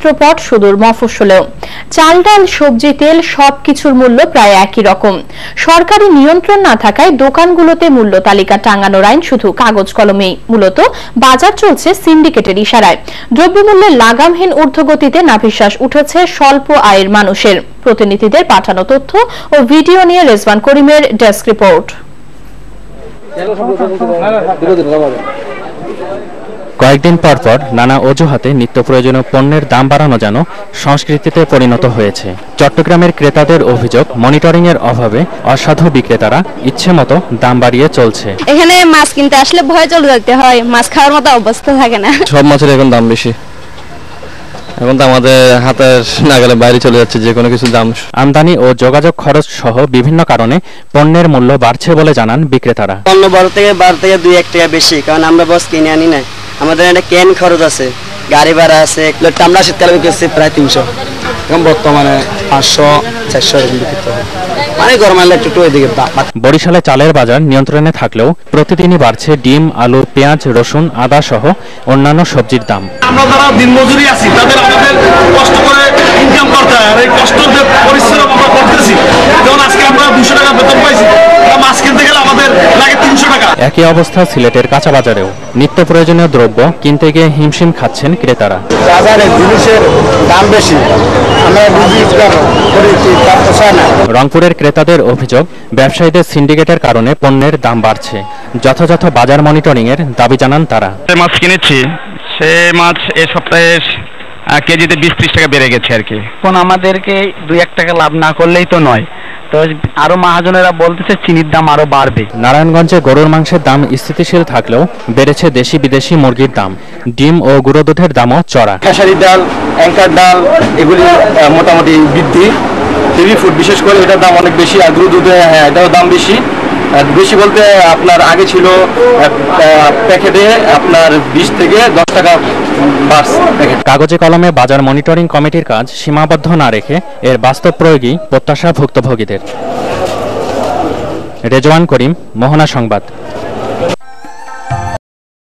চিত্রপট সুদূর মফস্বলেও। চাল ডাল, সবজি, তেল সবকিছুর মূল্য প্রায় একই রকম। সরকারি নিয়ন্ত্রণ না থাকায় দোকানগুলোতে মূল্য তালিকা টাঙানোর আইন শুধু কাগজ কলমেই। মূলত বাজার চলছে সিন্ডিকেটের ইশারায়। দ্রব্যমূল্যের লাগামহীন ঊর্ধ্বগতিতে নাভিশ্বাস উঠেছে স্বল্প আয়ের মানুষের। প্রতিনিধিদের পাঠানো তথ্য ও ভিডিও নিয়ে রেজওয়ান করিমের ডেস্ক রিপোর্ট। কয়েকদিন পর পর নানা অজুহাতে নিত্য প্রয়োজনীয় পণ্যের দাম বাড়ানো যেন সংস্কৃতিতে পরিণত হয়েছে। চট্টগ্রামের ক্রেতাদের অভিযোগ মনিটরিং এর অভাবে অসাধু বিক্রেতারা ইচ্ছে মতো দাম বাড়িয়ে চলছে। এখানে মাছ কিনতে আসলে ভয় চলে যেতে হয় মাছ খাওয়ার মতো অবস্থা থাকে না। সব মাছের এখন দাম বেশি। এখন তো আমাদের হাতের নাগালে বাইরে চলে যাচ্ছে যে কোনো কিছুর দাম। আমদানি ও যোগাযোগ খরচ সহ বিভিন্ন কারণে পণ্যের মূল্য বাড়ছে বলে জানান বিক্রেতারা। পণ্য বড় থেকে বারো থেকে দুই এক টাকা বেশি কারণ আমরা বস কিনে আনি না আমাদের একটা ক্যান খরচ আছে গাড়ি ভাড়া আছে আমরা শীতকালে বিক্রি করছি প্রায় তিনশো। এখন বর্তমানে পাঁচশো চারশো এরকম বিক্রি মানে গরমালে একটু বরিশালে চালের বাজার নিয়ন্ত্রণে থাকলেও প্রতিদিনই বাড়ছে ডিম আলু পেঁয়াজ রসুন আদা সহ অন্যান্য সবজির দাম। আমরা যারা দিনমজুরি আছি তাদের আমাদের কষ্ট করে ইনকাম করতে হয়। আর এই কষ্ট পরিশ্রম আমরা করতেছি যেমন আজকে আমরা দুশো টাকা বেতন পাইছি আমরা মাছ কিনতে গেলে আমাদের লাগে তিনশো টাকা একই অবস্থা সিলেটের কাঁচা বাজারেও। নিত্য প্রয়োজনীয় দ্রব্য কিনতে গিয়ে হিমশিম খাচ্ছেন ক্রেতারা। বাজারে জিনিসের দাম বেশি। রংপুরের ক্রেতাদের অভিযোগ ব্যবসায়ীদের সিন্ডিকেটের কারণে পণ্যের দাম বাড়ছে। যথাযথ বাজার মনিটরিং এর দাবি জানান তারা। যে মাছ কিনেছি। সে মাছ এ সপ্তাহে কেজিতে বিশ ত্রিশ টাকা বেড়ে গেছে আর কি। এখন আমাদেরকে দুই এক টাকা লাভ না করলেই তো নয়। তো আরও মহাজনেরা বলতেছে চিনির দাম আরও বাড়বে। নারায়ণগঞ্জে গরুর মাংসের দাম স্থিতিশীল থাকলেও বেড়েছে দেশি বিদেশি মুরগির দাম। ডিম ও গুঁড়ো দুধের দামও চড়া। খেসারি ডাল অ্যাঙ্কার ডাল এগুলি মোটামুটি বৃদ্ধি। হেভি ফুড বিশেষ করে এটার দাম অনেক বেশি আর গুঁড়ো দুধে হ্যাঁ এটাও দাম বেশি। বেশি বলতে আপনার আগে ছিল প্যাকেটে আপনার বিশ থেকে দশ টাকা কাগজে কলমে বাজার মনিটরিং কমিটির কাজ সীমাবদ্ধ না রেখে এর বাস্তব প্রয়োগই প্রত্যাশা ভুক্তভোগীদের। রেজওয়ান করিম, মোহনা সংবাদ।